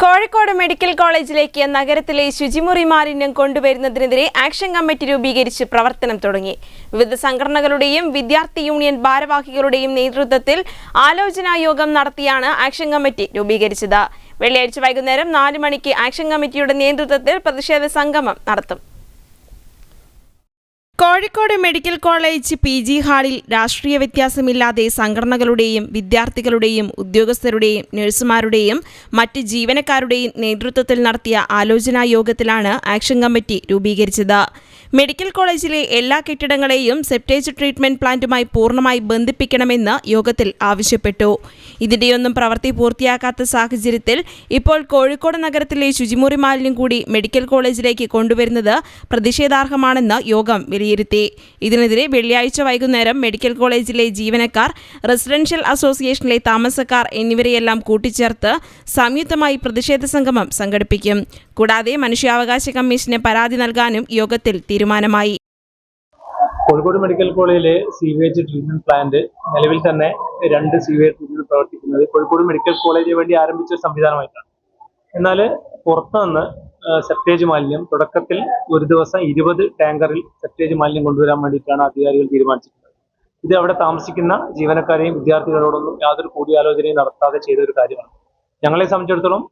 Kozhikode medical കോളേജിലേക്ക് നഗരത്തിലെ ശുചിമുറി മാലിന്യം കൊണ്ടുവരുന്നതിനെതിരെ ആക്ഷൻ കമ്മിറ്റി രൂപീകരിച്ച് പ്രവർത്തനം തുടങ്ങി. വിവിധ സംഘടനകളുടെയും വിദ്യാർത്ഥി യൂണിയൻ ഭാരവാഹികളുടെയും നേതൃത്വത്തിൽ ആലോചനാ യോഗം നടത്തിയാണ് ആക്ഷൻ കമ്മിറ്റി രൂപീകരിച്ചത്. വെള്ളിയാഴ്ച വൈകുന്നേരം നാല് മണിക്ക് ആക്ഷൻ കമ്മിറ്റിയുടെ നേതൃത്വത്തിൽ പ്രതിഷേധ സംഗമം നടത്തും. Kozhikode medical college P G ഹാളിൽ രാഷ്ട്രീയ വ്യത്യാസമില്ലാതെ സംഘടനകളുടെയും വിദ്യാർത്ഥികളുടെയും ഉദ്യോഗസ്ഥരുടെയും നഴ്സുമാരുടെയും മറ്റ് ജീവനക്കാരുടെയും നേതൃത്വത്തിൽ നടത്തിയ ആലോചനാ യോഗത്തിലാണ് ആക്ഷൻ കമ്മിറ്റി രൂപീകരിച്ചത്. മെഡിക്കൽ കോളേജിലെ എല്ലാ കെട്ടിടങ്ങളെയും സെപ്റ്റേജ് ട്രീറ്റ്മെന്റ് പ്ലാന്റുമായി പൂർണമായി ബന്ധിപ്പിക്കണമെന്ന് യോഗത്തിൽ ആവശ്യപ്പെട്ടു. ഇതിന്റെയൊന്നും പ്രവൃത്തി പൂർത്തിയാക്കാത്ത സാഹചര്യത്തിൽ ഇപ്പോൾ കോഴിക്കോട് നഗരത്തിലെ ശുചിമുറി മാലിന്യം കൂടി മെഡിക്കൽ കോളേജിലേക്ക് കൊണ്ടുവരുന്നത് പ്രതിഷേധാർഹമാണെന്ന് യോഗം വിലയിരുത്തി ഇതിനെതിരെ വെള്ളിയാഴ്ച വൈകുന്നേരം മെഡിക്കൽ കോളേജിലെ ജീവനക്കാർ റെസിഡൻഷ്യൽ അസോസിയേഷനിലെ താമസക്കാർ എന്നിവരെയെല്ലാം കൂട്ടിച്ചേർത്ത് സംയുക്തമായി പ്രതിഷേധ സംഗമം സംഘടിപ്പിക്കും. കൂടാതെ മനുഷ്യാവകാശ കമ്മീഷന് പരാതി നൽകാനും യോഗത്തിൽ തീരുമാനമായി. കോഴിക്കോട് മെഡിക്കൽ കോളേജിലെ സീവേജ് ട്രീറ്റ്മെന്റ് പ്ലാന്റ് നിലവിൽ തന്നെ രണ്ട് സീവേജ് ട്രീറ്റ്മെന്റ് പ്രവർത്തിക്കുന്നത് കോഴിക്കോട് മെഡിക്കൽ കോളേജിന് വേണ്ടി ആരംഭിച്ച സംവിധാനമായിട്ടാണ്. എന്നാൽ പുറത്തു നിന്ന് സെപ്റ്റേജ് മാലിന്യം. തുടക്കത്തിൽ ഒരു ദിവസം ഇരുപത് ടാങ്കറിൽ സെപ്റ്റേജ് മാലിന്യം കൊണ്ടുവരാൻ വേണ്ടിയിട്ടാണ് അധികാരികൾ തീരുമാനിച്ചിട്ടുള്ളത്. ഇത് അവിടെ താമസിക്കുന്ന ജീവനക്കാരെയും വിദ്യാർത്ഥികളോടൊന്നും യാതൊരു കൂടിയാലോചനയും നടത്താതെ ചെയ്ത ഒരു കാര്യമാണ്. ഞങ്ങളെ സംബന്ധിച്ചിടത്തോളം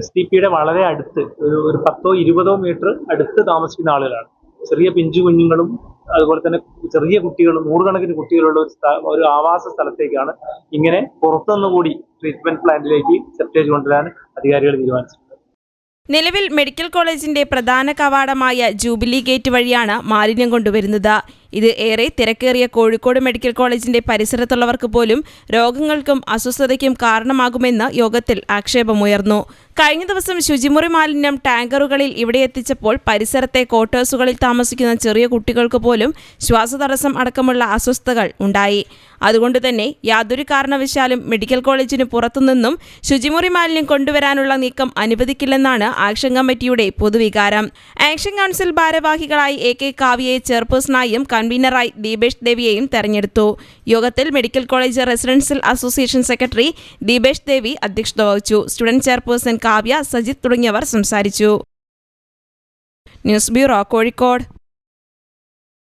എസ് ടി പിയുടെ വളരെ അടുത്ത് ഒരു ഒരു പത്തോ ഇരുപതോ മീറ്റർ അടുത്ത് താമസിക്കുന്ന ആളുകളാണ്. ചെറിയ പിഞ്ചു കുഞ്ഞുങ്ങളും അതുപോലെ തന്നെ ചെറിയ കുട്ടികളും നൂറുകണക്കിന് കുട്ടികളുള്ള ഒരു ഒരു ആവാസ സ്ഥലത്തേക്കാണ് ഇങ്ങനെ പുറത്തുനിന്ന് കൂടി ട്രീറ്റ്മെന്റ് പ്ലാന്റിലേക്ക് സെപ്റ്റേജ് കൊണ്ടുവരാൻ അധികാരികൾ തീരുമാനിച്ചത് നിലവിൽ മെഡിക്കൽ കോളേജിന്റെ പ്രധാന കവാടമായ ജൂബിലി ഗേറ്റ് വഴിയാണ് മാലിന്യം കൊണ്ടുവരുന്നത്. ഇത് ഏറെ തിരക്കേറിയ കോഴിക്കോട് മെഡിക്കൽ കോളേജിന്റെ പരിസരത്തുള്ളവർക്ക് പോലും രോഗങ്ങൾക്കും അസ്വസ്ഥതയ്ക്കും കാരണമാകുമെന്ന് യോഗത്തിൽ ആക്ഷേപമുയർന്നു. കഴിഞ്ഞ ദിവസം ശുചിമുറി മാലിന്യം ടാങ്കറുകളിൽ ഇവിടെ എത്തിച്ചപ്പോൾ പരിസരത്തെ ക്വാർട്ടേഴ്സുകളിൽ താമസിക്കുന്ന ചെറിയ കുട്ടികൾക്ക് പോലും ശ്വാസതടസ്സം അടക്കമുള്ള അസ്വസ്ഥതകൾ ഉണ്ടായി. അതുകൊണ്ട് തന്നെ യാതൊരു കാരണവശാലും മെഡിക്കൽ കോളേജിന് പുറത്തുനിന്നും ശുചിമുറി മാലിന്യം കൊണ്ടുവരാനുള്ള നീക്കം അനുവദിക്കില്ലെന്നാണ് ആക്ഷൻ കമ്മിറ്റിയുടെ പൊതുവികാരം. ആക്ഷൻ കൗൺസിൽ ഭാരവാഹികളായി എ കെ കാവ്യയെ ചെയർപേഴ്സണായും കൺവീനറായി ദീപേഷ് ദേവിയെയും തെരഞ്ഞെടുത്തു. യോഗത്തിൽ medical college residential association secretary Deepesh Devi അധ്യക്ഷത വഹിച്ചു. സ്റ്റുഡന്റ് ചെയർപേഴ്സൺ കാവ്യ സജിത് തുടങ്ങിയവർ സംസാരിച്ചു. News bureau Kozhikode.